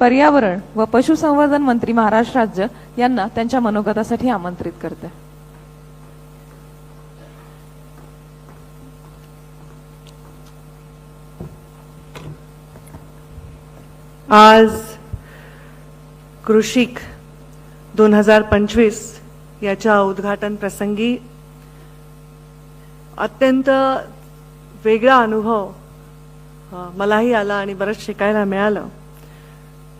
पर्यावरण व पशुसंवर्धन मंत्री महाराष्ट्र राज्य यांना त्यांच्या मनोगतासाठी आमंत्रित करते. आज कृषिक दोन हजार पंचवीस याच्या उद्घाटन प्रसंगी अत्यंत वेगळा अनुभव मलाही आला आणि बरंच शिकायला मिळालं.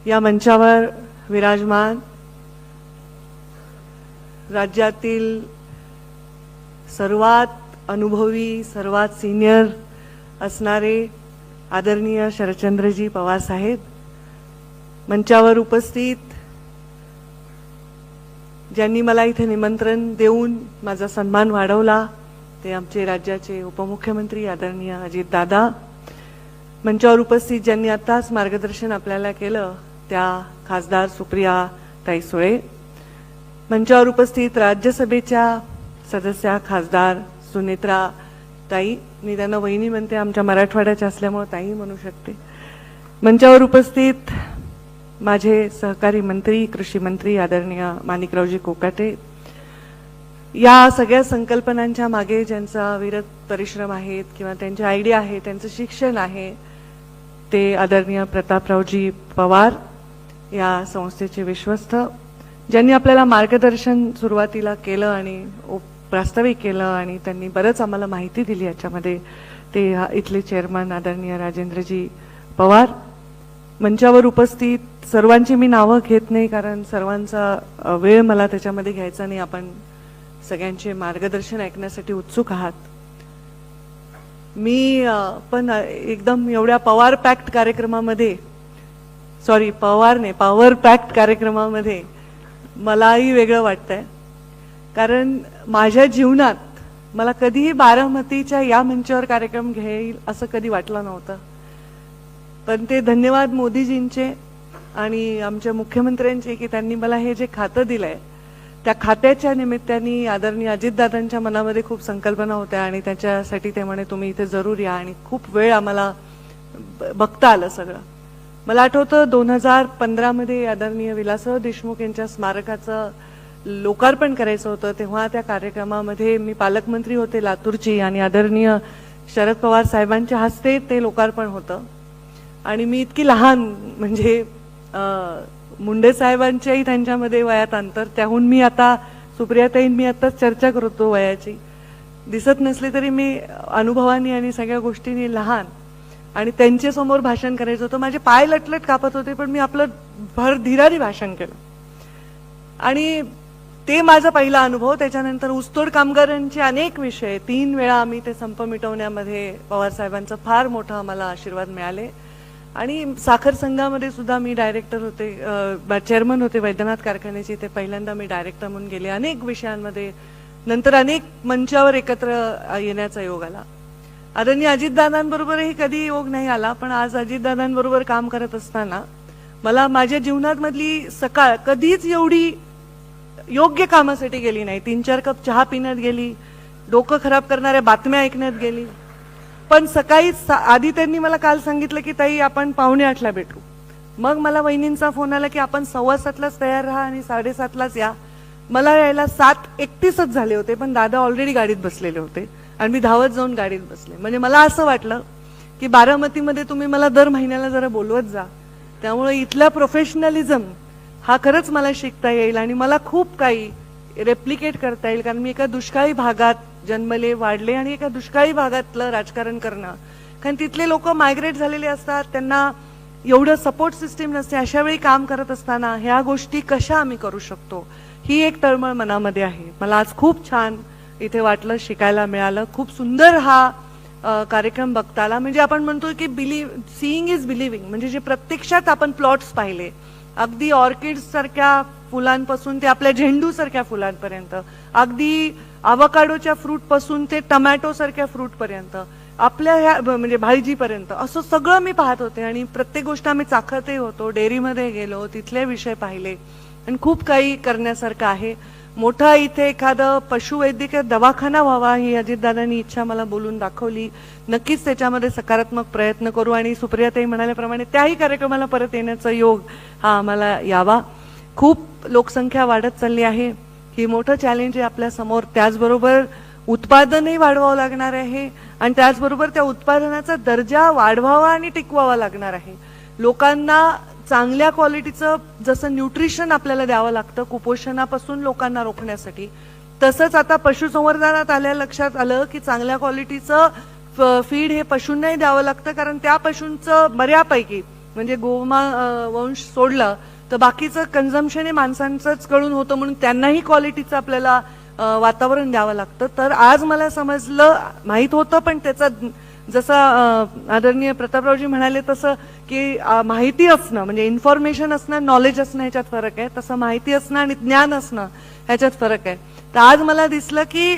या मंचावर विराजमान राज्यातील सर्वात अनुभवी सर्वात सिनियर असणारे आदरणीय शरदचंद्रजी पवार साहेब मंचावर उपस्थित ज्यांनी मला इथे निमंत्रण देऊन माझा सन्मान वाढवला ते आमचे राज्याचे उपमुख्यमंत्री आदरणीय अजित दादा. मंचावर उपस्थित ज्यांनी आताच मार्गदर्शन आपल्याला केलं त्या खासदार सुप्रिया ताई सुळे. मंचावर उपस्थित राज्यसभेच्या सदस्या खासदार सुनेत्रा ताई. मी त्यांना वहिनी म्हणते आमच्या मराठवाड्याच्या असल्यामुळे ताई म्हणू शकते. मंचावर उपस्थित माझे सहकारी मंत्री कृषी मंत्री आदरणीय माणिकरावजी कोकाटे या सगळ्या संकल्पनांच्या मागे ज्यांचा विरत परिश्रम आहेत किंवा त्यांची आयडिया आहे त्यांचं शिक्षण आहे ते आदरणीय प्रतापरावजी पवार या संस्थेचे विश्वस्त ज्यांनी आपल्याला मार्गदर्शन सुरुवातीला केलं आणि प्रास्ताविक केलं आणि त्यांनी बरंच आम्हाला माहिती दिली याच्यामध्ये ते इथले चेअरमन आदरणीय राजेंद्रजी पवार मंचावर उपस्थित सर्वांची मी नावं घेत नाही कारण सर्वांचा वेळ मला त्याच्यामध्ये घ्यायचा नाही. आपण सगळ्यांचे मार्गदर्शन ऐकण्यासाठी उत्सुक आहात. मी पण एकदम एवढ्या पवार पॅक्ट कार्यक्रमामध्ये सॉरी पवार नाही पॉवर पॅक्ट कार्यक्रमामध्ये मलाही वेगळं वाटतंय. कारण माझ्या जीवनात मला कधीही बारामतीच्या या मंचावर कार्यक्रम घेईल असं कधी वाटलं नव्हतं. पण ते धन्यवाद मोदीजींचे आणि आमच्या मुख्यमंत्र्यांचे की त्यांनी मला हे जे खातं दिलंय त्या खात्याच्या निमित्ताने आदरणीय अजितदादांच्या मनामध्ये खूप संकल्पना होत्या आणि त्याच्यासाठी ते म्हणे तुम्ही इथे जरूर या आणि खूप वेळ आम्हाला बघता आलं सगळं. मला आठवतं दोन हजार पंधरामध्ये आदरणीय विलासराव देशमुख यांच्या स्मारकाचं लोकार्पण करायचं होतं तेव्हा त्या कार्यक्रमामध्ये मी पालकमंत्री होते लातूरची आणि आदरणीय शरद पवार साहेबांच्या हस्ते ते लोकार्पण होतं. आणि मी इतकी लहान म्हणजे मुंडे साहेबांच्याही त्यांच्यामध्ये वयात अंतर त्याहून मी आता सुप्रियाताईन मी आत्ताच चर्चा करतो वयाची. दिसत नसली तरी मी अनुभवानी आणि सगळ्या गोष्टींनी लहान आणि त्यांच्यासमोर भाषण करायचं होतं. माझे पाय लटलट कापत होते पण मी आपलं भर धीराने भाषण केलं. आणि ते माझा पहिला अनुभव. त्याच्यानंतर ऊसतोड कामगारांचे अनेक विषय. तीन वेळा आम्ही ते संप मिटवण्यामध्ये पवारसाहेबांचा फार मोठा आम्हाला आशीर्वाद मिळाले. आणि साखर संघामध्ये सुद्धा मी डायरेक्टर होते चेअरमन होते वैद्यनाथ कारखान्याचे. ते पहिल्यांदा मी डायरेक्टर म्हणून गेले. अनेक विषयांमध्ये नंतर अनेक मंचावर एकत्र येण्याचा योग आला. आदरणीय अजितदादांबरोबरही कधी योग नाही आला पण आज अजितदादांबरोबर काम करत असताना मला माझ्या जीवनात मधली सकाळ कधीच एवढी योग्य कामासाठी गेली नाही. तीन चार कप चहा पिण्यात गेली डोकं खराब करणाऱ्या बातम्या ऐकण्यात गेली. पण सकाळी आधी त्यांनी मला काल सांगितलं की ताई आपण पावणे आठला भेटू. मग मला वहिनींचा फोन आला की आपण सव्वा सातलाच तयार राहा आणि साडेसातलाच या. मला यायला सात एकतीसच झाले होते पण दादा ऑलरेडी गाडीत बसलेले होते आणि मी धावत जाऊन गाडीत बसले. म्हणजे मला असं वाटलं की बारामतीमध्ये तुम्ही मला दर महिन्याला जरा बोलवत जा. त्यामुळे इथला प्रोफेशनलिझम हा खरंच मला शिकता येईल आणि मला खूप काही रेप्लिकेट करता येईल कारण मी एका दुष्काळी भागात जन्मले वाढले आणि एका दुष्काळी भागातलं राजकारण करणं. कारण तिथले लोक मायग्रेट झालेले असतात त्यांना एवढं सपोर्ट सिस्टीम नसते अशा वेळी काम करत असताना ह्या गोष्टी कशा आम्ही करू शकतो? ही एक तळमळ मनामध्ये आहे. मला आज खूप छान इथे वाटलं शिकायला मिळालं. खूप सुंदर हा कार्यक्रम बघताला. म्हणजे आपण म्हणतो की बिलीव सीईंग इज बिलिव्हिंग म्हणजे जे प्रत्यक्षात आपण प्लॉट्स पाहिले अगदी ऑर्किड सारख्या फुलांपासून ते आपल्या झेंडू सारख्या फुलांपर्यंत. अगदी अवकाडोच्या फ्रूटपासून ते टमॅटो सारख्या फ्रूट पर्यंत आपल्या ह्या ब- म्हणजे भाजीपर्यंत असं सगळं मी पाहत होते आणि प्रत्येक गोष्ट आम्ही चाखतही होतो डेअरीमध्ये गेलो तिथले विषय पाहिले. आणि खूप काही करण्यासारखं आहे. मोठा इथे एखादं पशुवैद्यकीय दवाखाना व्हावा ही अजितदादांनी इच्छा मला बोलून दाखवली. नक्कीच त्याच्यामध्ये सकारात्मक प्रयत्न करू आणि सुप्रियाताई म्हणाल्याप्रमाणे त्याही कार्यक्रमाला परत येण्याचा योग हा आम्हाला यावा. खूप लोकसंख्या वाढत चालली आहे. ही मोठं चॅलेंज आहे आपल्यासमोर. त्याचबरोबर उत्पादनही वाढवावं लागणार आहे आणि त्याचबरोबर त्या उत्पादनाचा दर्जा वाढवावा आणि टिकवावा लागणार आहे. लोकांना चांगल्या क्वालिटीचं जसं न्यूट्रिशन आपल्याला द्यावं लागतं कुपोषणापासून लोकांना रोखण्यासाठी तसंच आता पशुसंवर्धनात आल्या लक्षात आलं की चांगल्या क्वालिटीचं फीड हे पशूंनाही द्यावं लागतं कारण त्या पशूंचं बऱ्यापैकी म्हणजे गोमा वंश सोडलं तर बाकीचं कन्झम्पशन हे माणसांचंच कळून होतं म्हणून त्यांनाही क्वालिटीचं आपल्याला वातावरण द्यावं लागतं. तर आज मला समजलं माहीत होतं पण त्याचा जसं आदरणीय प्रतापरावजी म्हणाले तसं की माहिती असणं म्हणजे इन्फॉर्मेशन असणं नॉलेज असणं ह्याच्यात फरक आहे. तसं माहिती असणं आणि ज्ञान असणं ह्याच्यात फरक आहे. तर आज मला दिसलं की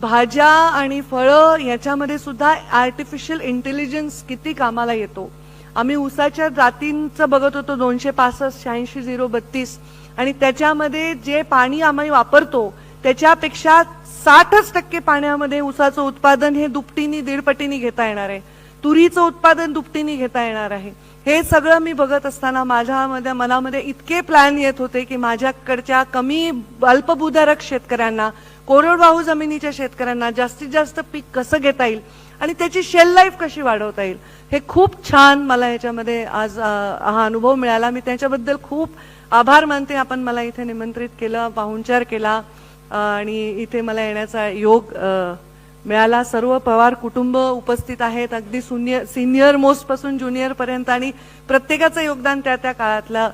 भाज्या आणि फळं याच्यामध्ये सुद्धा आर्टिफिशियल इंटेलिजन्स किती कामाला येतो. आम्ही उसाच्या जातींचं बघत होतो दोनशे पासष्ट शहाऐंशी झिरो बत्तीस. आणि त्याच्यामध्ये जे पाणी आम्ही वापरतो त्याच्यापेक्षा साठच टक्के पाण्यामध्ये उसाचं उत्पादन हे दुपटीनी दीडपटीनी घेता येणार आहे. तुरीचं उत्पादन दुपटीनी घेता येणार आहे. हे सगळं मी बघत असताना माझ्यामध्ये मनामध्ये इतके प्लॅन येत होते की माझ्याकडच्या कमी अल्पभूधारक शेतकऱ्यांना कोरडवाहू जमिनीच्या शेतकऱ्यांना जास्तीत जास्त पीक कसं घेता येईल? आणि त्याची शेल लाईफ कशी वाढवता येईल? हे खूप छान मला याच्यामध्ये आज हा अनुभव मिळाला. मी त्याच्याबद्दल खूप आभार मानते. आपण मला इथे निमंत्रित केलं पाहुणचार केला आणि इथे मला येण्याचा योग मिळाला. सर्व पवार कुटुंब उपस्थित आहेत. अगदी सुनियर सिनियर मोस्टपासून ज्युनियर पर्यंत आणि प्रत्येकाचं योगदान त्या त्या काळातलं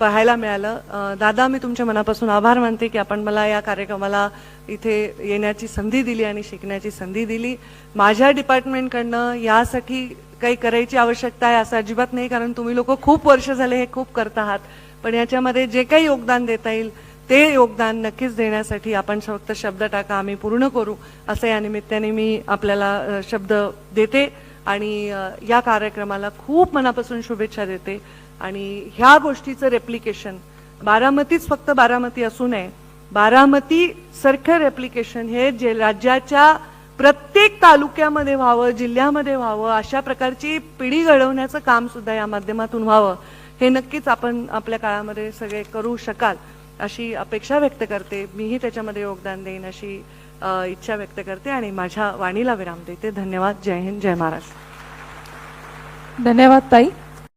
पाहायला मिळालं. दादा मी तुमच्या मनापासून आभार मानते की आपण मला या कार्यक्रमाला इथे येण्याची संधी दिली आणि शिकण्याची संधी दिली. माझ्या डिपार्टमेंटकडनं यासाठी काही करायची आवश्यकता आहे असं अजिबात नाही कारण तुम्ही लोक खूप वर्ष झाले हे खूप करत आहात. पण याच्यामध्ये जे काही योगदान देता येईल ते योगदान नक्कीच देण्यासाठी आपण फक्त शब्द टाका आम्ही पूर्ण करू असं या निमित्ताने मी आपल्याला शब्द देते. आणि या कार्यक्रमाला खूप मनापासून शुभेच्छा देते. आणि ह्या गोष्टीचं रेप्लिकेशन बारामतीच फक्त बारामती असू नये. बारामती सारखं रेप्लिकेशन हे जे राज्याच्या प्रत्येक तालुक्यामध्ये व्हावं जिल्ह्यामध्ये व्हावं अशा प्रकारची पिढी घडवण्याचं काम सुद्धा या माध्यमातून व्हावं हे नक्कीच आपण आपल्या काळामध्ये सगळे करू शकाल अशी अपेक्षा व्यक्त करते. मीही त्याच्यामध्ये योगदान देईन अशी इच्छा व्यक्त करते आणि माझ्या वाणीला विराम देते. धन्यवाद. जय हिंद जय महाराष्ट्र. धन्यवाद ताई.